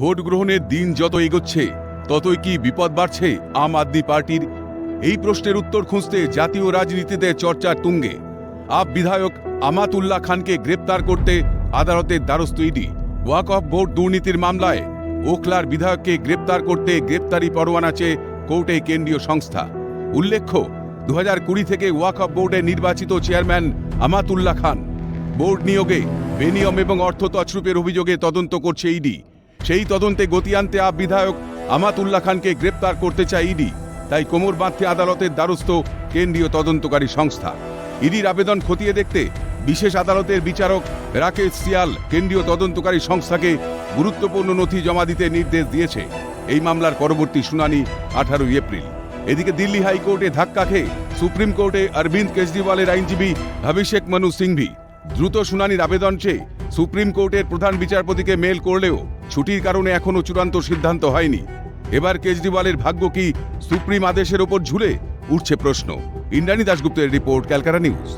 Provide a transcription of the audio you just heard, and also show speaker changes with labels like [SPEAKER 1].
[SPEAKER 1] Vote গ্রহণের দিন যত এগোচ্ছে, ততই কি বিপদ বাড়ছে আম আদমি পার্টির? এই প্রশ্নের উত্তর খুঁজতে জাতীয় রাজনীতিতে চর্চার তুঙ্গে। আপ বিধায়ক আমাতুল্লাহ খানকে গ্রেপ্তার করতে আদালতের দ্বারস্থ ইডি। ওয়াক অফ বোর্ড দুর্নীতির মামলায় ওখলার বিধায়ককে গ্রেপ্তার করতে গ্রেপ্তারি পরোয়ানা চেয়ে কোর্টে কেন্দ্রীয় সংস্থা। উল্লেখ্য দু কুড়ি থেকে ওয়াক অফ বোর্ডের নির্বাচিত চেয়ারম্যান আমাতুল্লাহ খান। বোর্ড নিয়োগে বেনিয়ম এবং অর্থ তছরূপের অভিযোগে তদন্ত করছে ইডি। সেই তদন্তে গতি আনতে আপ বিধায়ক আমাতুল্লাহ খানকে গ্রেপ্তার করতে চায় ইডি। তাই কোমর বাঁধতে আদালতের দ্বারস্থ কেন্দ্রীয় তদন্তকারী সংস্থা। ইডির আবেদন খতিয়ে দেখতে বিশেষ আদালতের বিচারক রাকেশ সিয়াল কেন্দ্রীয় তদন্তকারী সংস্থাকে গুরুত্বপূর্ণ নথি জমা দিতে নির্দেশ দিয়েছে। এই মামলার পরবর্তী শুনানি আঠারোই এপ্রিল। এদিকে দিল্লি হাইকোর্টে ধাক্কা খেয়ে সুপ্রিম কোর্টে অরবিন্দ কেজরিওয়ালের আইনজীবী অভিষেক মনু সিংভি দ্রুত শুনানির আবেদন চেয়ে সুপ্রিম কোর্টের প্রধান বিচারপতিকে মেল করলেও ছুটির কারণে এখনও চূড়ান্ত সিদ্ধান্ত হয়নি। এবার কেজরিওয়ালের ভাগ্য কি সুপ্রিম আদেশের ওপর ঝুলে, উঠছে প্রশ্ন। ইন্দ্রাণী দাশগুপ্তের রিপোর্ট, ক্যালকাটা নিউজ।